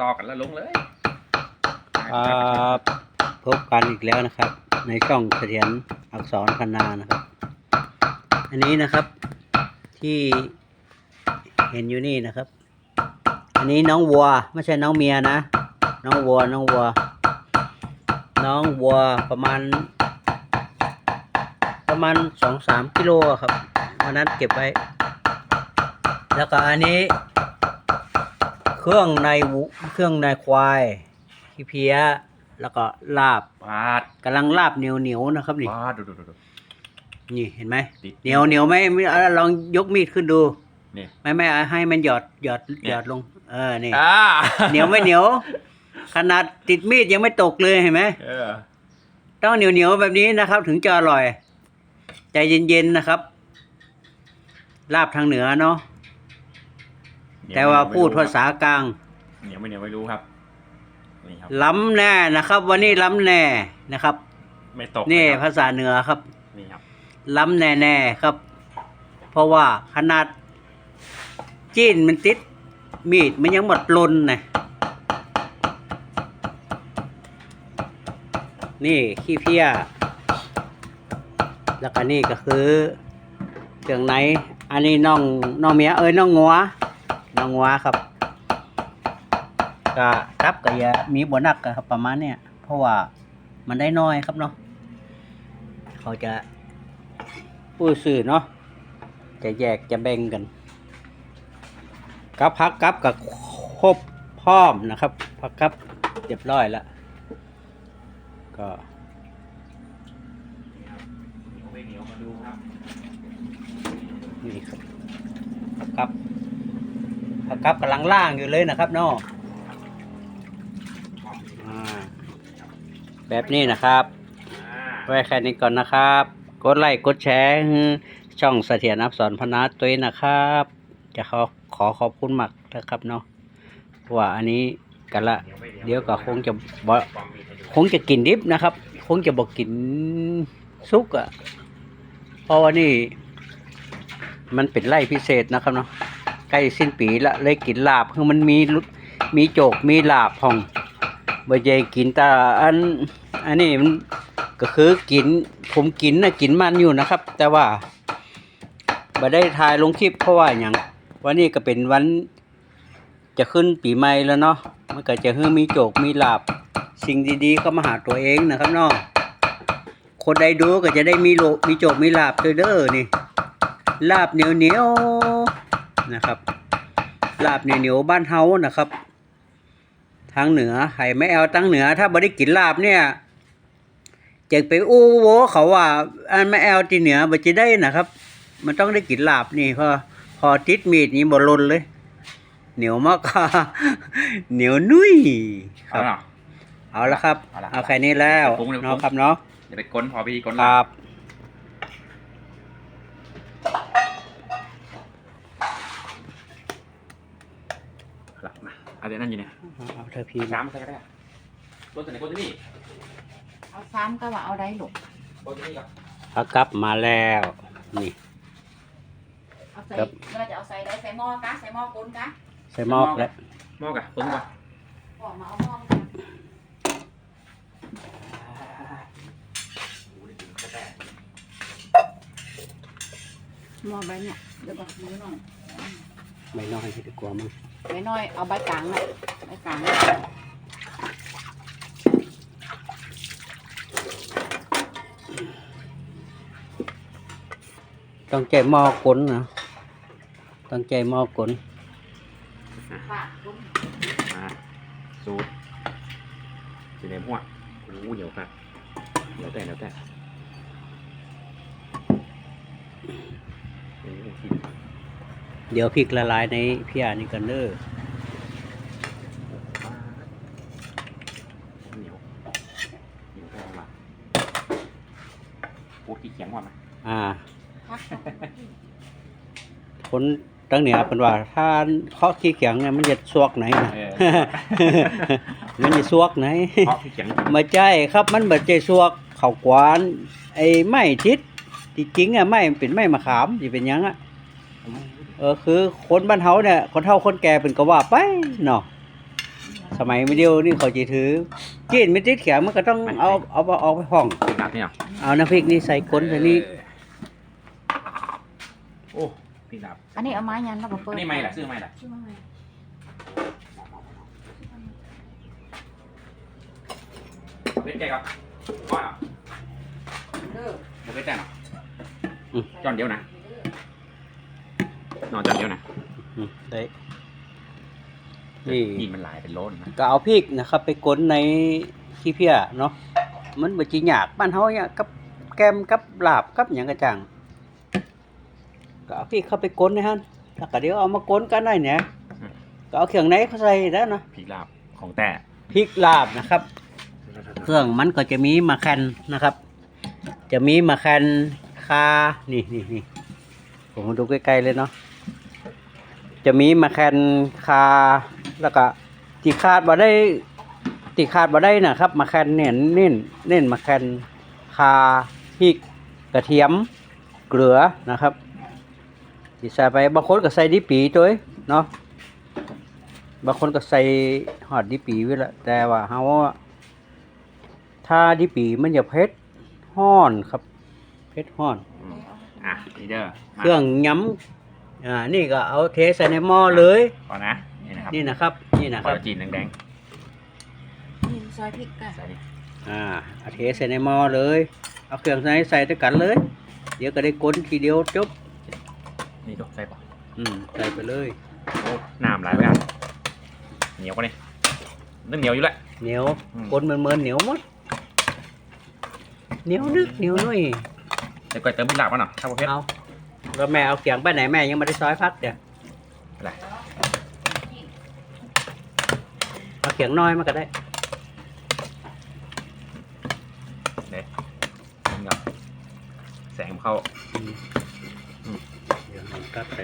ต่อกันแล้วลงเลยครับพบกันอีกแล้วนะครับ ในช่องเสถียรอักษรพนานะครับ อันนี้นะครับที่เห็นอยู่นี่นะครับ อันนี้น้องวัวไม่ใช่น้องเมียนะ น้องวัวน้องวัว น้องวัวประมาณ ประมาณสองสามกิโลครับวันนั้นเก็บไว้ แล้วก็อันนี้ เครื่องในวุเครื่องในควายขี้เพี้ย แล้วก็ลาบปาดกำลังลาบเหนียวเหนียวๆนะครับนี่ ปาดดูดูดูดู นี่เห็นไหมติดเหนียวเหนียวไหมไม่เอาลองยกมีดขึ้นดูนี่ ไม่ไม่เอาให้มันหยอดหยอดเนี่ยหยอดลง เออนี่อ่าเหนียวไม่เหนียว ขนาดติดมีดยังไม่ตกเลยเห็นไหมเออต้องเหนียวเหนียวๆแบบนี้นะครับ ถึงจะอร่อย ใจเย็นๆนะครับ ลาบทางเหนือเนาะ แต่ว่าพูดภาษากลาง เหนียวไม่เหนียวไม่รู้ครับนี่ครับ ล้ำแน่นะครับ วันนี้ล้ำแน่นะครับ ไม่ตกนี่ะครับภาษาเหนือครับ นี่ครับ ล้ำแน่ๆครับ เพราะว่าขนาดจีนมันติด มีดมันยังหมดลนนะนี่ขี้เพี้ย แล้วก็นี่ก็คือเครื่องในอันนี้น้องน้องเมียเอ้ยน้องงัว น้องงัวครับก็ครับก็อย่ามีบนักครับ ประมาณเนี้ยเพราะว่ามันได้น้อยครับเนาะเขาจะผู้สื่อเนาะจะแยกจะแบ่งกันกับพักกับกับครบพร้อมนะครับพักกับเรียบร้อยแล้วก็นี่ครับครับ พักกับพักกับกำลังล่างอยู่เลยนะครับเนาะอ่าแบบนี้นะครับอ่าไว้แค่นี้ก่อนนะครับ กดไลค์กดแชร์ให้ช่องเสถียรอับสอนพนาตัวเองนะครับ จะขอขอขอบคุณมากนะครับเนาะเพราะว่าอันนี้กันละเหนียวไม่หนีเดี๋ยวก็คงจะบ่ปองมีให้ดูคงจะกินดิบนะครับ คงจะบอกกินซุกอะ่ะเพราะว่านี่ มันเป็นไร่พิเศษนะครับเนาะ ใกล้สิ้นปีละเลยกินลาบคือมันมีมีโจกมีลาบของบ่ใช่กินแต่อันอันนี้มันก็คือกินผมกินนะกินมันอยู่นะครับ แต่ว่าบ่ได้ถ่ายลงคลิปเพราะว่าอย่างวันนี้ก็เป็นวันจะขึ้นปีใหม่แล้วเนาะมันก็จะเฮือมีโจกมีลาบ สิ่งดีๆเข้ามาหาตัวเองนะครับเนาะคนใดดูก็จะได้มีโลมีโจกมีลาบด้วยเด้อนี่ลาบเหนียวเหนียว นะครับลาบเหนียวเหนียวๆบ้านเฮานะครับ ทางเหนือไห้ไม่เอาตั้งเหนือ ถ้าบ่ได้กินลาบเนี่ยจะไปอู้โวเขาว่าอันไม่เอาที่เหนือบ่จะได้นะครับ มันต้องได้กินลาบนี่พอพอติดมีดนี่บ่ลนเลย เหนียวมากเหนียวนุ่ยคเอารับเนาะเอาละครับเอาละเอาแค่นี้แล้วปรุงเลยปรุงเนาะครับเนาะเดี๋ยวไปก้นพอพี่ก้นคละรับหลับมาเอาเดี๋ยวนั่นอยู่เนี่ยเอาเธอพีน้ำใส่ก็ได้ก้นตัวไหนก้นที่นี่เอาซ้ำก็ว่าเอาได้หรอกก้นที่นี่ก่อนพักกลับมาแล้วนี่ เอาใส่ครับ เราจะเอาใส่ได้ใส่หม้อกะใส่หม้อกุนกะใส่หมอกแล้วหม้อกะก้นก่อนออกมาเอาหม้อกันโอ้โหเดี๋ยวถึงจะแตกหม้อใบเนี่ยเดี๋ยวก่อนดูหน่อยไม่น้อยให้ดีกว่ามั้ง ใบน้อยเอาใบกลางน่ะใบกลางน่ะต้องใจหมอกลนะต้องใจหมอกลปาดกุนมาสูตรอยู่ในหัวโอ้โหเดี๋ยวครับเดี๋ยวแต่เดี๋ยวแต่โอ้โหที่ เดี๋ยวพริกละลายในพี่อานี่กันเด้อเหนียวเหนียวแค่มาโอ้ขี้เขียงหมดไหมอ่าพักคนตั้งเหนือเป็นว่า ถ้าเคาะขี้เขียงเนี่ยมันจะซวกไหนนะเออมันจะซวกไหนเพราะขี้เขียงไม่ใช่ครับมันแบบใจซวกเขากวาน ไอ้ไม้ทิศที่จริงอะไม้มันเป็นไม้มะขามสิเป็นหยังอะ เออคือคนบ้านเฮาเนี่ยคนเฒ่าคนแก่เป็นก็ว่าไปเนาะสมัยไม่เดียวนี่เขาจะถือจีนไม่ติดแขนมันก็ต้องเอาเอาเอาเอาไปห้องพริกลาบนี่เหรอเอาน้ำพริกนี่ใส่ก้นใส่นี่โอ้พริกลาบอันนี้เอาไม้ยันแล้วก็เปิดอันนี้ไม่ล่ะซื้อไม่ล่ะชื่อว่าไงเป็นแกครับว่าเหรอเลิกบ่เป็นแต่เนาะจอนเดียวนะ นอนจอนเดียวนะอืมได้นี่ยิงมันหลายเป็นโลนนะก็เอาพริกนะครับ ไปก้นในขี้เพี้ยเนาะมันบ่จิยากบ้านเฮาเนี่ยกับแกมกับลาบกับหยังกระจังก็เอาพริกเข้าไปก้นในหั่นแล้วก็เดี๋ยวเอามาก้นกันได้เนี่ยก็เอาเครื่องในเข้าใส่แล้วเนาะพริกลาบของแต่พริกลาบนะครับ เครื่องมันก็จะมีมะแคนนะครับ จะมีมะแคนคานี่นี่นี่ ผมมาดูใกล้ๆเลยเนาะจะมีมะแคนคาแล้วก็ที่คาดมาได้ที่คาดมาได้นะครับมะแคนเนี่ยเน้นเน้นมะแคนคาพริกกระเทียมเกลือนะครับที่ใส่ไปบางคนก็ใส่ดิปีตัวเองเนาะบางคนก็ใส่หอดดิปีไว้ละแต่ว่าเฮาว่าถ้าดิปีมันจะเผ็ดห้อนครับเผ็ดห้อน อืมอะนี่เด้อมาเครื่องย้ำอ่านี่ก็เอาเทใส่ในหม้อเลยก่อนนะนี่นะครับนี่นะครับนี่นะคคอรับลลาจีนแดงนี่ซอยพริกกันๆใส่นี่อ่าเอาเทใส่ในหม้อเลยเอาเครื่องใส่ใส่ด้วยกันเลย เดี๋ยวก็ได้ก้นทีเดียวจบนี่ดูใส่ปะอืมใส่ไปเลยโอ้น้ำหลายไปอะเหนียวกว่านี่นึ่งเหนียวอยู่แหละเหนียวอืมก้นเหมือนเหมือนเหนียวหมดเหนียวนึกเหนียวหนุ่ยเดี๋ยวก่อนเติมพริกลาบมาหน่อยถ้าประเภทเอาแล้วแม่เอาเกียงไปไหนแม่ยังไม่ได้ซอยพักเดี๋ยวอะไรเอาเกียงน้อยมาก็ได้เด็ดนี่ก่อนแสงมันเข้า เดี๋ยวผมตัดไป